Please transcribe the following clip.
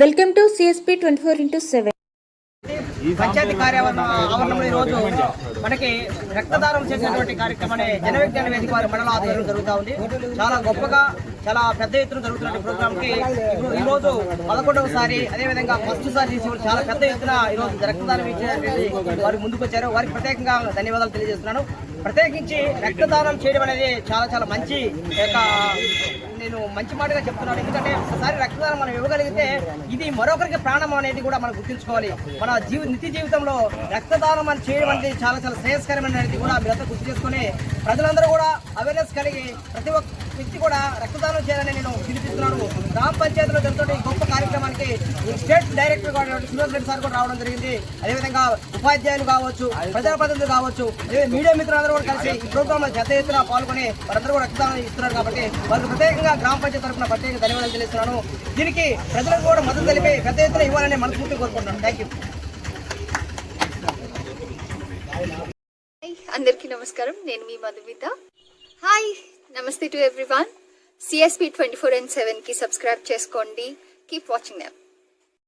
Welcome to CSP twenty four into seven. Panchayat కార్యాలయం ఆవరణంలో ఈ రోజు మనకి రక్తదానం చేసినటువంటి కార్యక్రమాన్ని జన విజ్ఞాన వేదిక వారి మండల ఆధ్వర్యంలో జరుగుతూ ఉంది. చాలా గొప్పగా చాలా పెద్ద ఎత్తున జరుగుతున్న ప్రోగ్రామ్కి ఇప్పుడు ఈ రోజు పదకొండవసారి అదేవిధంగా ఫస్ట్ సారి చేసి చాలా పెద్ద ఎత్తున ఈ రోజు రక్తదానం ఇచ్చేటువంటి వారు ముందుకు వచ్చారు. వారికి ప్రత్యేకంగా ధన్యవాదాలు తెలియజేస్తున్నాను. ప్రత్యేకించి రక్తదానం చేయడం అనేది చాలా చాలా మంచి యొక్క నేను మంచి మాటగా చెప్తున్నాడు. ఎందుకంటే ఒకసారి రక్తదానం మనం ఇవ్వగలిగితే ఇది మరొకరికి ప్రాణం అనేది కూడా మనం గుర్తుంచుకోవాలి. మన జీవి నిత్య జీవితంలో రక్తదానం అని చేయడం అనేది చాలా చాలా శ్రేయస్కరమైనది కూడా మీరంతా గుర్తు చేసుకొని ప్రజలందరూ కూడా అవేర్నెస్ కలిగి ప్రతి ఒక్క వ్యక్తి కూడా రక్తదానం చేయాలని నేను పిలిపిస్తున్నాను గ్రామ పంచాయతీలో జరుగుతున్న ఈ state director Suresh Reddy sir కూడా రావడం జరిగింది. అదేవిధంగా ఉపాధ్యాయులు కావచ్చు ప్రజాప్రతినిధులు కావచ్చు అదే మీడియా మిత్రులందరూ కూడా కలిసి ఈ ప్రోగ్రామ్లో పెద్ద ఎత్తున పాల్గొని వారందరూ కూడా రక్తదానం ఇస్తున్నారు కాబట్టి వాళ్ళు ప్రత్యేకంగా గ్రామ పంచాయతీ తరఫున ప్రత్యేక ధన్యవాదాలు తెలుస్తున్నాను దీనికి ప్రజలకు కూడా మద్దతు తెలిపి పెద్ద ఎత్తున ఇవ్వాలని మనస్ఫూర్తి కోరుకుంటున్నాను. థ్యాంక్ యూ హాయ్ అందరికీ నమస్కారం. నేను మీ మధుమిత. హాయ్ నమస్తే to everyone CSP twenty four and సెవెన్కి సబ్స్క్రైబ్ చేసుకోండి. Keep watching them.